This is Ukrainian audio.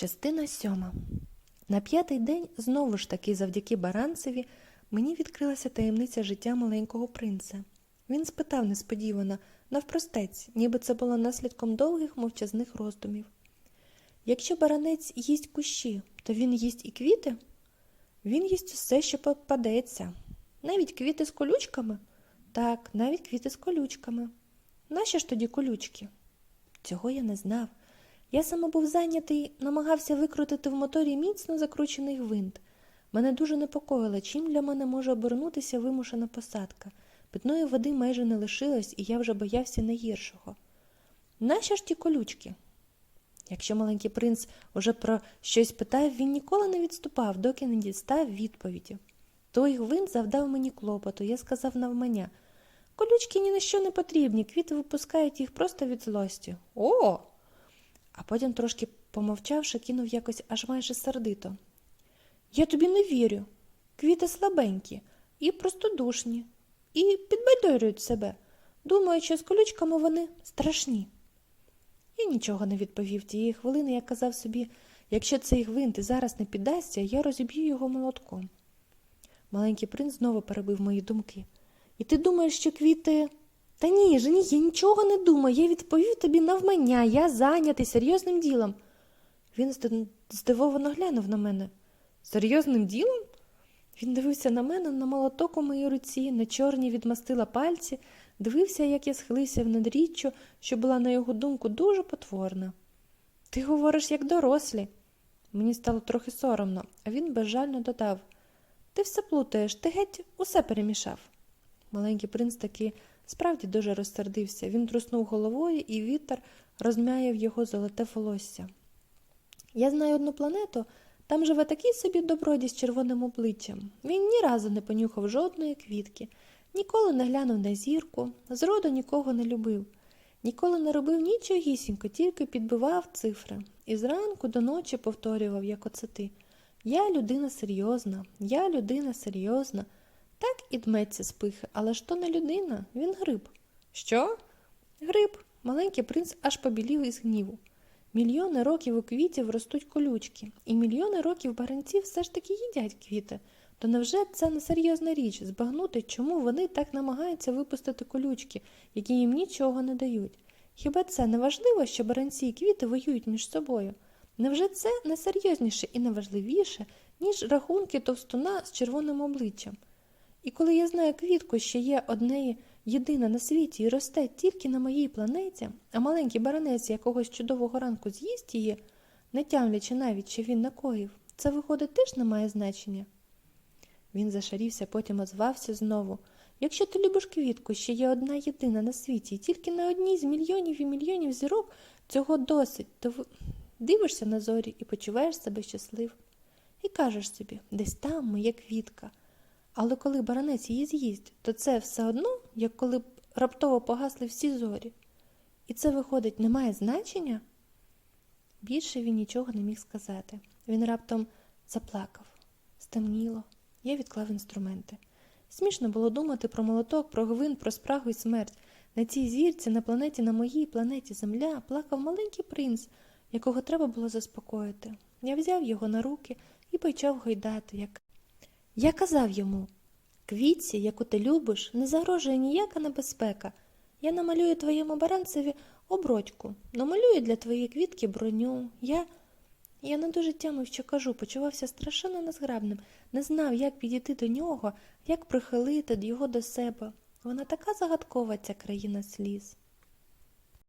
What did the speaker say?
Частина сьома. На п'ятий день, знову ж таки, завдяки Баранцеві, мені відкрилася таємниця життя маленького принца. Він спитав несподівано, навпростець, ніби це було наслідком довгих мовчазних роздумів. Якщо баранець їсть кущі, то він їсть і квіти? Він їсть усе, що попадеться. Навіть квіти з колючками? Так, навіть квіти з колючками. Нащо ж тоді колючки? Цього я не знав. Я саме був зайнятий, намагався викрутити в моторі міцно закручений гвинт. Мене дуже непокоїло, чим для мене може обернутися вимушена посадка. Питної води майже не лишилось, і я вже боявся найгіршого. Нащо ж ті колючки? Якщо маленький принц уже про щось питав, він ніколи не відступав, доки не дістав відповіді. Той гвинт завдав мені клопоту, я сказав навмання. Колючки ні на що не потрібні, квіти випускають їх просто від злості. О! А потім, трошки помовчавши, кинув якось аж майже сердито. Я тобі не вірю. Квіти слабенькі і простодушні, і підбадьорюють себе. Думаю, що з колючками вони страшні. Я нічого не відповів тієї хвилини, я казав собі, якщо цей гвинт і зараз не піддасться, я розіб'ю його молотком. Маленький принц знову перебив мої думки. І ти думаєш, що квіти. Та ні, ж ні, я нічого не думаю. Я відповів тобі навмання, я зайнятий серйозним ділом. Він здивовано глянув на мене. Серйозним ділом? Він дивився на мене, на молоток у моїй руці, на чорні відмастила пальці, дивився, як я схилився над річчю, що була, на його думку, дуже потворна. Ти говориш, як дорослі. Мені стало трохи соромно, а він безжально додав Ти все плутаєш, ти геть усе перемішав. Маленький принц таки справді дуже розсердився. Він труснув головою, і вітер розмяяв його золоте волосся. Я знаю одну планету, там живе такий собі добродій з червоним обличчям. Він ні разу не понюхав жодної квітки, ніколи не глянув на зірку, зроду нікого не любив, ніколи не робив нічогісінько, тільки підбивав цифри. І зранку до ночі повторював, як оце ти. Я людина серйозна, я людина серйозна. Так і дметься з пихи, але ж то не людина, він гриб. Що? Гриб. Маленький принц аж побілів із гніву. Мільйони років у квітів ростуть колючки, і мільйони років баранці все ж таки їдять квіти. То невже це не серйозна річ збагнути, чому вони так намагаються випустити колючки, які їм нічого не дають? Хіба це не важливо, що баранці і квіти воюють між собою? Невже це не серйозніше і не важливіше, ніж рахунки товстуна з червоним обличчям? І коли я знаю квітку, що є однеї єдина на світі і росте тільки на моїй планеті, а маленький баранець якогось чудового ранку з'їсть її, не тямлячи навіть, що він накоїв, це, виходить, теж не має значення. Він зашарівся, потім озвався знову. Якщо ти любиш квітку, що є одна єдина на світі, і тільки на одній з мільйонів і мільйонів зірок цього досить, то дивишся на зорі і почуваєш себе щасливим. І кажеш собі, десь там моя квітка. Але коли баранець її з'їсть, то це все одно, як коли б раптово погасли всі зорі. І це, виходить, не має значення? Більше він нічого не міг сказати. Він раптом заплакав. Стемніло. Я відклав інструменти. Смішно було думати про молоток, про гвинт, про спрагу і смерть. На цій зірці, на планеті, на моїй планеті Земля, плакав маленький принц, якого треба було заспокоїти. Я взяв його на руки і почав гойдати, як я казав йому квітці, яку ти любиш, не загрожує ніяка небезпека. Я намалюю твоєму баранцеві обродьку, намалюю для твоєї квітки броню. Я. Я не дуже тямив, що кажу, почувався страшенно незграбним, не знав, як підійти до нього, як прихилити його до себе. Вона така загадкова, ця країна сліз.